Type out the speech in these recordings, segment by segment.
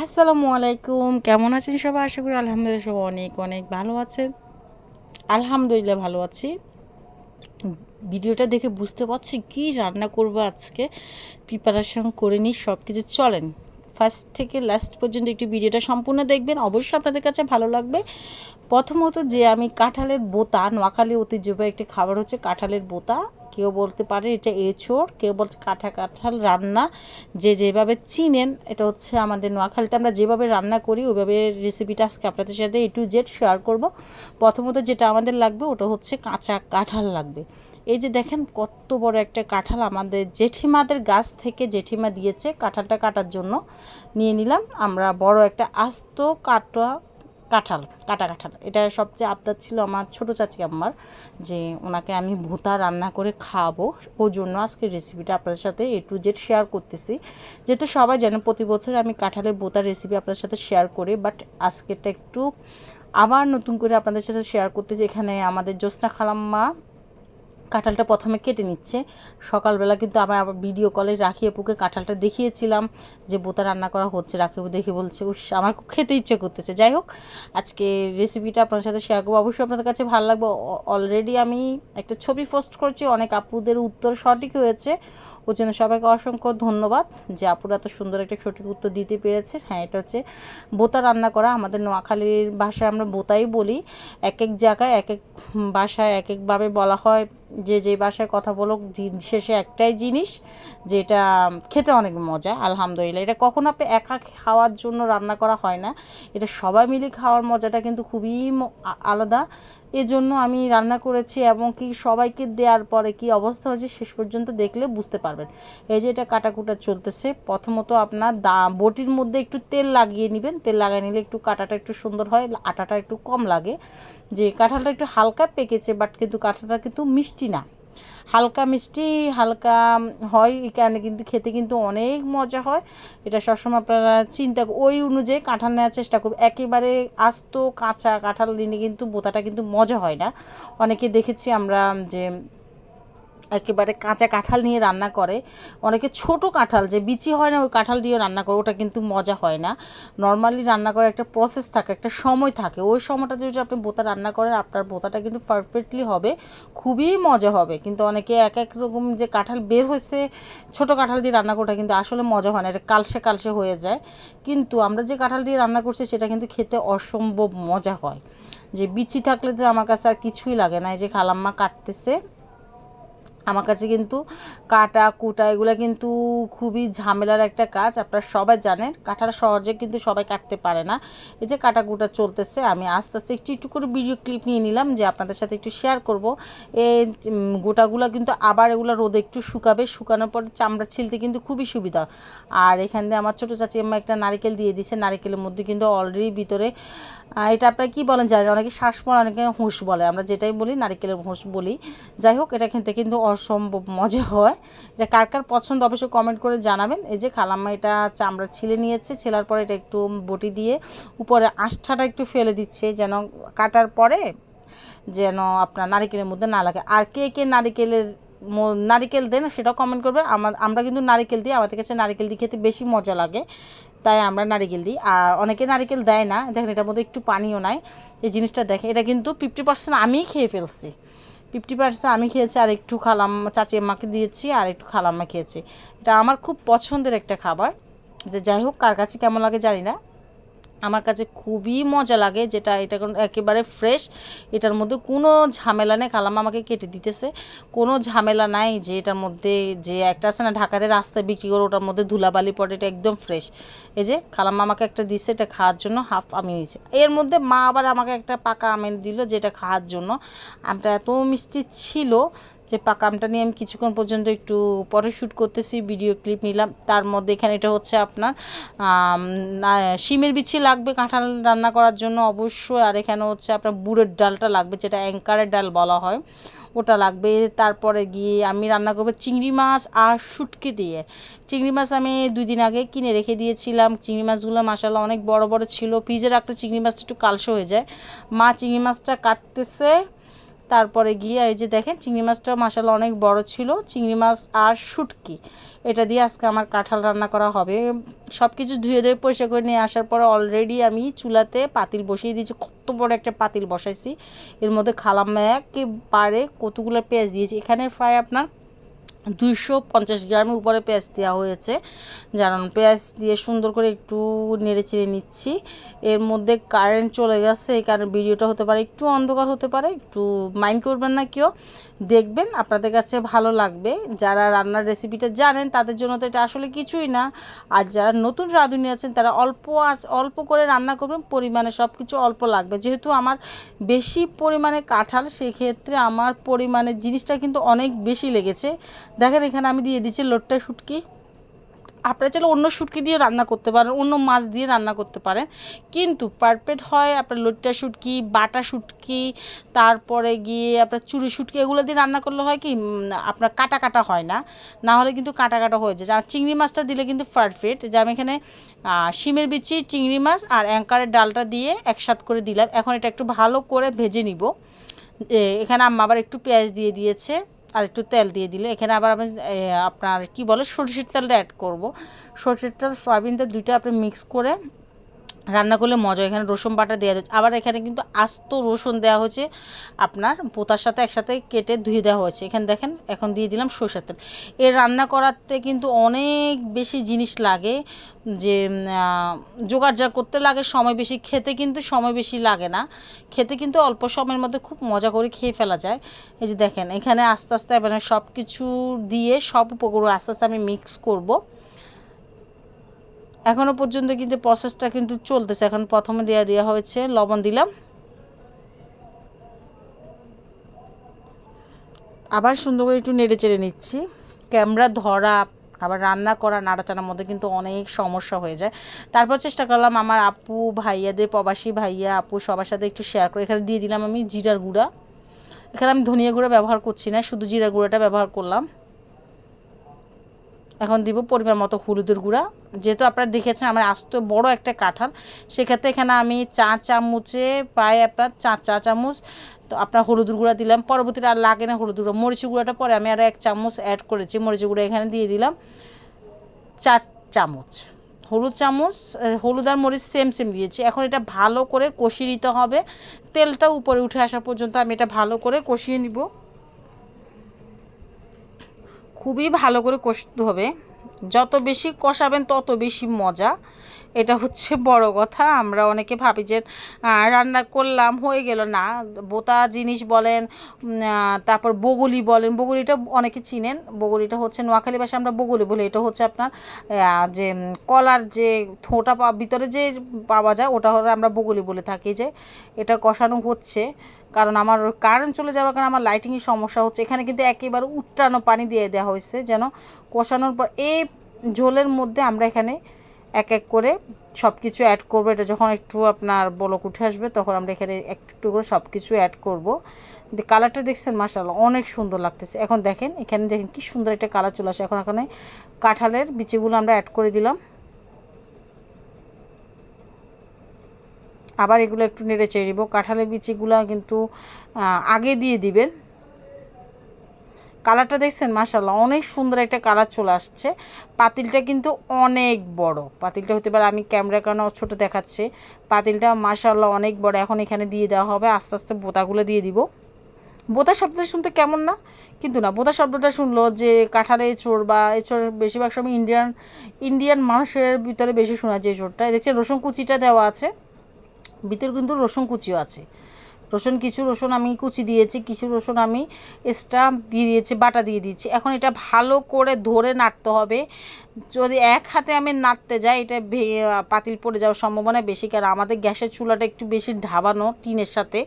আসসালামু আলাইকুম। কেমন আছেন সবাই? আশা করি আলহামদুলিল্লাহ সবাই অনেক অনেক ভালো আছেন। আলহামদুলিল্লাহ ভালো আছি। ভিডিওটা দেখে বুঝতে পারছি কি রান্না করব আজকে? প্রিপারেশন করে নিই সব কিছু চলেন। ফার্স্ট থেকে লাস্ট পর্যন্ত একটু ভিডিওটা সম্পূর্ণ দেখবেন। অবশ্যই আপনাদের কাছে ভালো লাগবে। প্রথমত যে আমি কাঁঠালের বোতা, নোয়াখালী ঐতিহ্যবাহী একটি খাবার হচ্ছে কাঁঠালের বোতা। কেউ বলতে পারে এটা এঁচোড়, কেউ বলছে কাঁঠা কাঁঠাল রান্না। যে যেভাবে চিনেন, এটা হচ্ছে আমাদের নোয়াখালীতে আমরা যেভাবে রান্না করি, ওইভাবে রেসিপিটা আজকে আপনাদের সাথে এ টু জেড শেয়ার করব। প্রথমত যেটা আমাদের লাগবে, ওটা হচ্ছে কাঁচা কাঁঠাল লাগবে। এই যে দেখেন কত বড় একটা কাঁঠাল, আমাদের জেঠিমাদের গাছ থেকে জেঠিমা দিয়েছে কাঁঠালটা কাটার জন্য। নিয়ে নিলাম আমরা বড় একটা আস্ত কাটা কাঁঠাল কাটা কাঁঠাল। এটা সবচেয়ে আবদার ছিল আমার ছোটো চাচি আম্মার যে ওনাকে আমি ভুতা রান্না করে খাওয়াবো। ওর জন্য আজকে রেসিপিটা আপনাদের সাথে এ টু জেড শেয়ার করতেছি। যেহেতু সবাই জানে প্রতি বছর আমি কাঁঠালের বোতার রেসিপি আপনাদের সাথে শেয়ার করি বাট আজকেরটা একটু আবার নতুন করে আপনাদের সাথে শেয়ার করতেছি। এখানে আমাদের জ্যোৎস্না খালাম্মা কাঁঠালটা প্রথমে কেটে নিচ্ছে। সকালবেলা কিন্তু আমার আবার ভিডিও কলে রাখি আপুকে কাঁঠালটা দেখিয়েছিলাম যে বোতা রান্না করা হচ্ছে। রাখি আপু দেখে বলছে উস আমার খুব খেতে ইচ্ছে করতেছে। যাই হোক, আজকে রেসিপিটা আপনার সাথে শেয়ার করব। অবশ্যই আপনাদের কাছে ভালো লাগবে। অলরেডি আমি একটা ছবি পোস্ট করছি, অনেক আপুদের উত্তর সঠিক হয়েছে। ওর জন্য সবাইকে অসংখ্য ধন্যবাদ যে আপুরা এত সুন্দর একটা সঠিক উত্তর দিতে পেরেছে হ্যাঁ এটা হচ্ছে বোতা রান্না করা। আমাদের নোয়াখালীর ভাষায় আমরা বোতাই বলি। এক এক জায়গায় এক এক ভাষায় এক একভাবে বলা হয়। যে যে বাসায় কথা বলো শেষে একটাই জিনিস, যেটা খেতে অনেক মজা, আলহামদুলিল্লাহ। এটা কখনো আপনি একা খাওয়ার জন্য রান্না করা হয় না। এটা সবাই মিলে খাওয়ার মজাটা কিন্তু খুবই আলাদা। এজন্য আমি রান্না করেছি এবং কি সবাইকে দেওয়ার পরে কি অবস্থা হয়েছে শেষ পর্যন্ত দেখলে বুঝতে পারবেন। এই যে এটা কাটাকুটা চলতেছে, প্রথমত আপনার দা, বটির মধ্যে একটু তেল লাগিয়ে নেবেন। তেল লাগিয়ে নিলে একটু কাটাটা একটু সুন্দর হয়, আটাটা একটু কম লাগে। যে কাঁঠালটা একটু হালকা পেকেছে বাট কিন্তু কাঁঠালটা কিন্তু মিষ্টি না। হালকা মিষ্টি, হালকা হয় এই কারণে কিন্তু খেতে কিন্তু অনেক মজা হয়। এটা সবসময় আপনারা চিন্তা ওই অনুযায়ী কাঁঠাল নেওয়ার চেষ্টা করব একেবারে আস্ত, কাঁচা কাঁঠাল দিনে কিন্তু বোতাটা কিন্তু মজা হয় না। অনেকে দেখেছি আমরা যে একেবারে কাঁচা কাঁঠাল নিয়ে রান্না করে। অনেকে ছোট কাঁঠাল, যে বিচি হয় না, ওই কাঁঠাল দিয়ে রান্না করে, ওটা কিন্তু মজা হয় না। নর্মালি রান্না করার একটা প্রসেস থাকে, একটা সময় থাকে। ওই সময়টা যদি আপনি বোতা রান্না করেন, আপনার বোতাটা কিন্তু পারফেক্টলি হবে, খুবই মজা হবে। কিন্তু অনেকে এক এক রকম যে কাঁঠাল বের হয়েছে, ছোট কাঁঠাল দিয়ে রান্না করাটা কিন্তু আসলে মজা হয় না, এটা কালসে কালসে হয়ে যায়। কিন্তু আমরা যে কাঁঠাল দিয়ে রান্না করছি, সেটা কিন্তু খেতে অসম্ভব মজা হয়। যে বিচি থাকলে যে আমার কাছে আর কিছুই লাগে না, এই যে খালাম্মা কাটতেছে আমার কাছে কিন্তু কাটা, কুটা এগুলো কিন্তু খুবই ঝামেলার একটা কাজ, আপনারা সবাই জানেন। কাটাটা সহজে কিন্তু সবাই কাটতে পারে না। এই যে কাটা, কুটা চলতেছে, আমি আস্তে আস্তে একটু একটু করে ভিডিও ক্লিপ নিয়ে নিলাম যে আপনাদের সাথে একটু শেয়ার করব। এই গোটাগুলো কিন্তু আবার এগুলো রোদে একটু শুকাবে। শুকানোর পর চামড়া ছিলতে কিন্তু খুবই সুবিধা। আর এখান দিয়ে আমার ছোটো চাচি আমার একটা নারিকেল দিয়ে দিছে। নারিকেলের মধ্যে কিন্তু অলরেডি ভিতরে এটা আপনারা কী বলেন? জানেন অনেকে শ্বাসমল অনেকে হুঁশ বলে। আমরা যেটাই বলি, নারিকেলের হুঁশ বলি। যাই হোক, এটা খেতে কিন্তু অসম্ভব মজা হয়। এটা কার কার পছন্দ অবশ্যই কমেন্ট করে জানাবেন। এই যে খালাম্মা এটা চামড়া ছিলে নিয়েছে, ছেলার পরে এটা একটু বটি দিয়ে উপরে আষ্ঠাটা একটু ফেলে দিচ্ছে, যেন কাটার পরে যেন আপনার নারিকেলের মধ্যে না লাগে। আর কে কে নারিকেলের নারিকেল দেন সেটাও কমেন্ট করবে। আমার আমরা কিন্তু নারিকেল দিই, আমাদের কাছে নারিকেল দিয়ে খেতে বেশি মজা লাগে, তাই আমরা নারিকেল দিই। আর অনেকে নারিকেল দেয় না, দেখেন এটার মধ্যে একটু পানিও নাই। এই জিনিসটা দেখে এটা কিন্তু ফিফটি পার্সেন্ট আমিই খেয়ে ফেলছি। ফিফটি পার্সেন্ট আমি খেয়েছি, আর একটু খালাম, চাচি মাকে দিয়েছি, আর একটু খালাম্মা খেয়েছি। এটা আমার খুব পছন্দের একটা খাবার। যে যাই হোক, কার কাছে কেমন লাগে জানি না। আমার কাছে খুবই মজা লাগে, যেটা এটা একেবারে ফ্রেশ এটার মধ্যে কোনো ঝামেলা নেই। কালাম আমাকে কেটে দিতেছে। কোনো ঝামেলা নাই যে এটার মধ্যে যে একটা আছে না, ঢাকাতে রাস্তায় বিক্রি করে ওটার মধ্যে ধুলাবালি পড়ে, এটা একদম ফ্রেশ এই যে খালাম আমাকে একটা দিছে, এটা খাওয়ার জন্য হাফ আমি নিয়েছি এর মধ্যে মা আবার আমাকে একটা পাকা আমের দিল, যেটা খাওয়ার জন্য। আমটা এত মিষ্টি ছিল যে পাকামটা নিয়ে আমি কিছুক্ষণ পর্যন্ত একটু পরে শ্যুট করতেছি ভিডিও ক্লিপ নিলাম। তার মধ্যে এখানে এটা হচ্ছে আপনার শিমের বিচি লাগবে কাঁঠাল রান্না করার জন্য অবশ্যই, আর এখানে হচ্ছে আপনার বুড়ের ডালটা লাগবে, যেটা অ্যাঙ্কারের ডাল বলা হয়। ওটা লাগবে। তারপরে গিয়ে আমি রান্না করব চিংড়ি মাছ আর শুটকি দিয়ে। চিংড়ি মাছ আমি দুই দিন আগে কিনে রেখে দিয়েছিলাম। চিংড়ি মাছগুলো মাসালা অনেক বড় বড় ছিল। ফ্রিজে রাখলে চিংড়ি মাছটা একটু কালসে হয়ে যায়। মা চিংড়ি মাছটা কাটতেছে। তারপরে গিয়ে এই যে দেখেন, চিংড়ি মাছটা মাসাল অনেক বড় ছিল। চিংড়ি মাছ আর শুটকি, এটা দিয়ে আজকে আমার কাঁঠাল রান্না করা হবে। সব কিছু ধুয়ে ধুয়ে পরিষ্কার করে নিয়ে আসার পর অলরেডি আমি চুলাতে পাতিল বসিয়ে দিয়েছি। কত বড় একটা পাতিল বসাইছি। এর মধ্যে খালাম একেবারে কতগুলো পেঁয়াজ দিয়েছি। এখানে প্রায় আপনার দুইশো পঞ্চাশ গ্রামের উপরে পেঁয়াজ দেওয়া হয়েছে। জানান পেঁয়াজ দিয়ে সুন্দর করে একটু নেড়ে চেড়ে নিচ্ছি। এর মধ্যে কারেন্ট চলে গেছে, এই কারণে ভিডিওটা হতে পারে, একটু অন্ধকার হতে পারে, একটু মাইন্ড করবেন না কেউ। দেখবেন আপনাদের কাছে ভালো লাগবে। যারা রান্নার রেসিপিটা জানেন, তাদের জন্য তো এটা আসলে কিছুই না। আর যারা নতুন রাঁধুনি আছেন, তারা অল্প অল্প করে রান্না করবেন, পরিমাণে সব কিছু অল্প লাগবে। যেহেতু আমার বেশি পরিমাণে কাঁঠাল, সেক্ষেত্রে আমার পরিমাণে জিনিসটা কিন্তু অনেক বেশি লেগেছে। দেখেন, এখানে আমি দিয়ে দিচ্ছি লোটটা শুটকি। আপনারা চাইলে অন্য শুটকি দিয়ে রান্না করতে পারেন, অন্য মাছ দিয়ে রান্না করতে পারেন। কিন্তু পারফেক্ট হয় আপনার লোট্টা শুটকি, বাটা শুটকি, তারপরে গিয়ে আপনার চুরি শুটকি, এগুলো দিয়ে রান্না করলে হয় কি আপনার কাটা কাটা হয় না। না হলে কিন্তু কাটা কাটা হয়ে যায়। আর চিংড়ি মাছটা দিলে কিন্তু পারফেক্ট যে আমি এখানে শিমের বিচি, চিংড়ি মাছ আর অ্যাঙ্কারের ডালটা দিয়ে একসাথ করে দিলাম। এখন এটা একটু ভালো করে ভেজে নিব। এখানে আম্মা আবার একটু পেঁয়াজ দিয়ে দিয়েছে। আর একটু তেল দিয়ে দিলে। এখানে আবার আমি আপনার কি বলে, সরষের তেলটা অ্যাড করব। সরষের তেল, সয়াবিনটা দুইটা আপনি মিক্স করে রান্না করলে মজা, এখানে রসুন বাটা দেওয়া যাচ্ছে আবার এখানে কিন্তু আস্ত রসুন দেওয়া হয়েছে আপনার পোতার সাথে একসাথে কেটে ধুয়ে দেওয়া হয়েছে। এখানে দেখেন, এখন দিয়ে দিলাম সরষের তেল। এর রান্না করাতে কিন্তু অনেক বেশি জিনিস লাগে যে জোগাড় যা করতে লাগে, সময় বেশি। খেতে কিন্তু সময় বেশি লাগে না। খেতে কিন্তু অল্প সময়ের মধ্যে খুব মজা করে খেয়ে ফেলা যায়। এই যে দেখেন, এখানে আস্তে আস্তে মানে সব কিছু দিয়ে সব উপকরণ আস্তে আস্তে আমি মিক্স করব। এখনও পর্যন্ত কিন্তু প্রসেসটা কিন্তু চলতেছে। এখন প্রথমে দেওয়া দেওয়া হয়েছে, লবণ দিলাম। আবার সুন্দর করে একটু নেড়ে চেড়ে নিচ্ছি। ক্যামেরা ধরা, আবার রান্না করা, নাড়াচাড়ার মধ্যে কিন্তু অনেক সমস্যা হয়ে যায়। তারপর চেষ্টা করলাম আমার আপু, ভাইয়াদের, প্রবাসী ভাইয়া, আপু, সবার সাথে একটু শেয়ার করে। এখানে দিয়ে দিলাম আমি জিরার গুঁড়া। এখানে আমি ধনিয়া গুঁড়া ব্যবহার করছি না, শুধু জিরার গুঁড়াটা ব্যবহার করলাম। এখন দিব পরিমাণ মতো হলুদের গুঁড়া। যেহেতু আপনারা দেখেছেন আমার আস্ত বড় একটা কাঁঠাল, সেক্ষেত্রে এখানে আমি চা চামচে প্রায় আপনার চা চা চামচ তো আপনার হলুদের গুঁড়া দিলাম। পরবর্তীতে আর লাগে না হলুদ গুঁড়া। মরিচি গুঁড়াটা পরে আমি আরও এক চামচ অ্যাড করেছি। মরিচি গুঁড়া এখানে দিয়ে দিলাম চার চামচ। হলুদ চামচ হলুদ আর মরিচ সেম সেম দিয়েছি। এখন এটা ভালো করে কষিয়ে নিতে হবে। তেলটা উপরে উঠে আসা পর্যন্ত আমি এটা ভালো করে কষিয়ে নিব। খুবই ভালো করে কষতে হবে। যত বেশি কষাবেন তত বেশি মজা। এটা হচ্ছে বড় কথা। আমরা অনেকে ভাবি যে রান্না করলাম, হয়ে গেল। না, বোতা জিনিস বলেন তারপর বগুলি বলেন, বগুলিটা অনেকে চিনেন। বগুলিটা হচ্ছে নোয়াখালী ভাষায় আমরা বগুলি বলি। এটা হচ্ছে আপনার যে কলার যে থোঁটা ভিতরে যে পাওয়া যায়, ওটা হলে আমরা বগুলি বলে থাকি যে, এটা কষানো হচ্ছে। কারণ আমার কারেন্ট চলে যাওয়ার কারণে আমার লাইটিংয়ের সমস্যা হচ্ছে। এখানে কিন্তু একেবারে উত্তানো পানি দিয়ে দেওয়া হয়েছে যেন কষানোর পর, এই ঝোলের মধ্যে আমরা এখানে এক এক করে সব কিছু অ্যাড করব। এটা যখন একটু আপনার বলক উঠে আসবে, তখন আমরা এখানে একটু করে সব কিছু অ্যাড করব কালারটা দেখছেন মাসাল্লাহ অনেক সুন্দর লাগতেছে। এখন দেখেন, এখানে দেখেন কি সুন্দর একটা কালার চলে আসে। এখন এখানে কাঁঠালের বিচিগুলো আমরা অ্যাড করে দিলাম। আবার এগুলো একটু নেড়ে চেড়ে দিব কাঁঠালের বিচিগুলো কিন্তু আগে দিয়ে দিবেন। কালারটা দেখছেন? মাশাল্লাহ অনেক সুন্দর একটা কালার চলে আসছে। পাতিলটা কিন্তু অনেক বড়। পাতিলটা হতে পারে, আমি ক্যামেরা কারণে ছোটো দেখাচ্ছে। পাতিলটা মাশাল্লাহ অনেক বড়। এখন এখানে দিয়ে দেওয়া হবে, আস্তে আস্তে বোতাগুলো দিয়ে দিব। বোতা শব্দটা শুনতে কেমন না? কিন্তু না বোতা শব্দটা শুনলো যে কাঁঠালে এঁচড় বা এঁচড় বেশিরভাগ সময় ইন্ডিয়ান ইন্ডিয়ান মানুষের ভিতরে বেশি শোনা যায় এঁচড়টা। দেখছেন, রসুন কুচিটা দেওয়া আছে। ভিতরে কিন্তু রসুন কুচিও আছে। রসুন, কিছু রসুন আমি কুচি দিয়েছি, কিছু রসুন আমি এক্সট্রা দিয়ে দিয়েছি, বাটা দিয়ে দিয়েছি। এখন এটা ভালো করে ধরে নাড়তে হবে। যদি এক হাতে আমি নাড়তে যাই, এটা পাতিল পড়ে যাওয়ার সম্ভাবনা বেশি, কারণ আমাদের গ্যাসের চুলাটা একটু বেশি ঢাবানো টিনের সাথে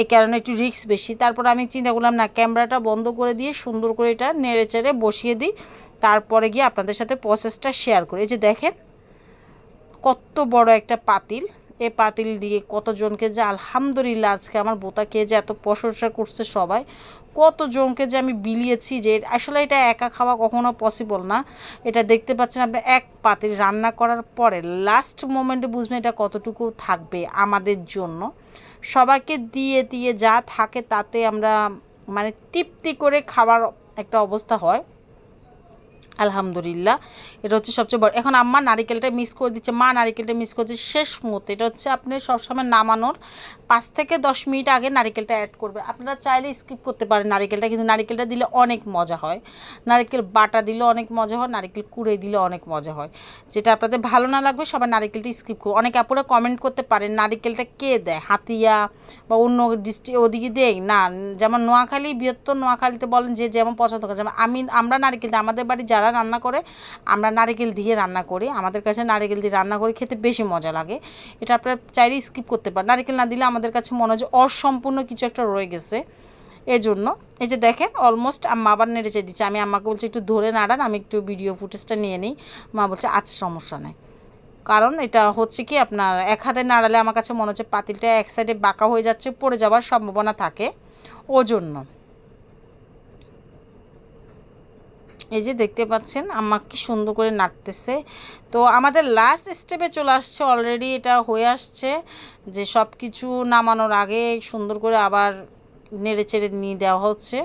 এই কারণে একটু রিস্ক বেশি। তারপর আমি চিন্তা করলাম, না, ক্যামেরাটা বন্ধ করে দিয়ে সুন্দর করে এটা নেড়ে চেড়ে বসিয়ে দিই। তারপরে গিয়ে আপনাদের সাথে প্রসেসটা শেয়ার করি। এই যে দেখেন, কত বড় একটা পাতিল। এই পাতিল দিয়ে কতজনকে যে আলহামদুলিল্লাহ আজকে আমার বোতা খেয়ে যে এত প্রশংসা করছে সবাই কত জনকে যে আমি বিলিয়েছি যে আসলে এটা একা খাওয়া কখনো পসিবল না। এটা দেখতে পাচ্ছেন আপনি, এক পাতিল রান্না করার পরে লাস্ট মোমেন্টে বুঝবেন এটা কতটুকু থাকবে আমাদের জন্য। সবাইকে দিয়ে দিয়ে যা থাকে তাতে আমরা মানে তৃপ্তি করে খাবার একটা অবস্থা হয়। আলহামদুলিল্লাহ। এটা হচ্ছে সবচেয়ে বড়। এখন আম্মা নারিকেলটা মিস করে দিচ্ছে। মা নারিকেলটা মিস করছে শেষ মুহূর্তে। এটা হচ্ছে আপনি সবসময় নামানোর পাঁচ থেকে দশ মিনিট আগে নারিকেলটা অ্যাড করবে। আপনারা চাইলে স্কিপ করতে পারেন নারিকেলটা, কিন্তু নারিকেলটা দিলে অনেক মজা হয়। নারিকেল বাটা দিলে অনেক মজা হয়, নারিকেল কুড়ে দিলে অনেক মজা হয়। যেটা আপনাদের ভালো না লাগবে, সবাই নারিকেলটা স্কিপ করবে অনেক আপুরা কমেন্ট করতে পারেন, নারিকেলটা কে দেয়? হাতিয়া বা অন্য ডিস্ট্রিক্ট ওদিকে দেয় না, যেমন নোয়াখালী, বৃহত্তর নোয়াখালীতে বলেন যে যেমন পছন্দ করে। যেমন আমি, আমরা নারিকেলটা আমাদের বাড়ি যারা রান্না করে, আমরা নারিকেল দিয়ে রান্না করি। আমাদের কাছে নারিকেল দিয়ে রান্না করে খেতে বেশি মজা লাগে। এটা আপনারা চাইলে স্কিপ করতে পারেন। নারিকেল না দিলে আমাদের কাছে মনে হয় অসম্পূর্ণ কিছু একটা রয়ে গেছে। এজন্য এই যে দেখেন অলমোস্ট আম্মা আবার নেড়ে চেয়ে দিচ্ছে। আমি আম্মাকে বলছি, একটু ধরে নাড়ান, আমি একটু ভিডিও ফুটেজটা নিয়ে নিই। মা বলছে আচ্ছা সমস্যা নেই। কারণ এটা হচ্ছে কি, আপনার এক হাতে নাড়ালে আমার কাছে মনে হচ্ছে পাতিলটা এক সাইডে বাঁকা হয়ে যাচ্ছে, পড়ে যাওয়ার সম্ভাবনা থাকে। ওজন্য। এই যে দেখতে পাচ্ছেন, আম্মা কি সুন্দর করে নাড়তেছে। তো আমাদের লাস্ট স্টেপে চলে আসছে অলরেডি এটা হয়ে আসছে যে সব কিছু নামানোর আগে সুন্দর করে আবার নেড়ে চেড়ে নিয়ে দেওয়া হচ্ছে।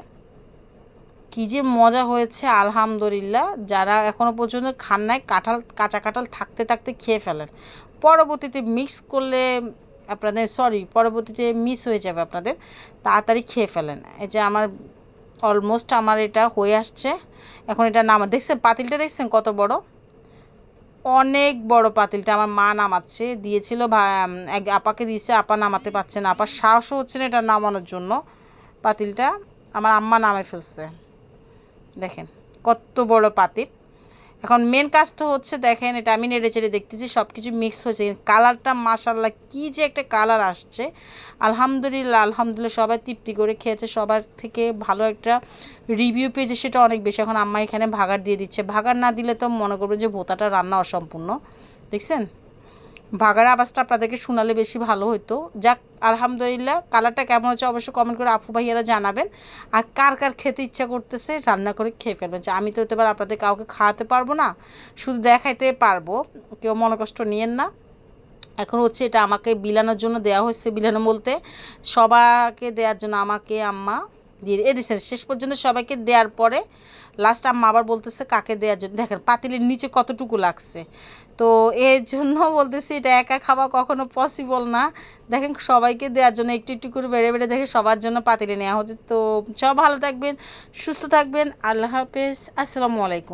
কি যে মজা হয়েছে, আলহামদুলিল্লাহ। যারা এখনও পর্যন্ত খান নাই, কাঁঠাল, কাঁচা কাঁঠাল থাকতে থাকতে খেয়ে ফেলেন। পরবর্তীতে মিক্স করলে আপনাদের সরি পরবর্তীতে মিস হয়ে যাবে আপনাদের, তাড়াতাড়ি খেয়ে ফেলেন। এই যে আমার অলমোস্ট আমার এটা হয়ে আসছে। এখন এটা নামা, দেখছেন পাতিলটা দেখছেন কত বড়? অনেক বড় পাতিলটা, আমার মা নামাচ্ছে, দিয়েছিল এক আপাকে দিয়েছে, আপা নামাতে পারছে না, আপার সাহসও হচ্ছে না এটা নামানোর জন্য। পাতিলটা আমার আম্মা নামে ফেলছে। দেখেন কত বড় পাতিল। এখন মেন কাজটা হচ্ছে দেখেন, এটা আমি নেড়ে চেড়ে দেখতেছি সব কিছু মিক্স হয়েছে। কালারটা মাসাল্লাহ কী যে একটা কালার আসছে। আলহামদুলিল্লাহ আলহামদুলিল্লাহ সবাই তৃপ্তি করে খেয়েছে, সবার থেকে ভালো একটা রিভিউ পেয়েছে সেটা অনেক বেশি। এখন আম্মা এখানে ভাগার দিয়ে দিচ্ছে। ভাগার না দিলে তো মনে করবে যে ভোতাটা রান্না অসম্পূর্ণ। দেখছেন? ভাগার আওয়াজটা আপনাদেরকে শোনালে বেশি ভালো হতো যাক, আলহামদুলিল্লাহ, কালারটা কেমন হচ্ছে অবশ্যই কমেন্ট করে আপু ভাইয়ারা জানাবেন। আর কার কার খেতে ইচ্ছা করতেছে, রান্না করে খেয়ে ফেলবেন। যে আমি তো হতে পারে আপনাদের কাউকে খাওয়াতে পারব না, শুধু দেখাইতে পারব। কেউ মনে কষ্ট নিয়েন না। এখন হচ্ছে এটা আমাকে বিলানোর জন্য দেওয়া হয়েছে, বিলানো বলতে সবাকে দেওয়ার জন্য আমাকে আম্মা দিয়ে এ দিয়েছেন শেষ পর্যন্ত সবাইকে দেওয়ার পরে লাস্ট আম্মা আবার বলতেছে কাকে দেওয়ার জন্য। দেখেন, পাতিলের নিচে কতটুকু লাগছে। তো এর জন্য বলতেছি, এটা একা খাওয়া কখনো পসিবল না। দেখেন, সবাইকে দেওয়ার জন্য একটু একটু করে বেড়ে বেড়ে দেখে সবার জন্য পাতিলে নেওয়া হচ্ছে। তো সব ভালো থাকবেন, সুস্থ থাকবেন। আল্লাহ হাফেজ। আসসালামু আলাইকুম।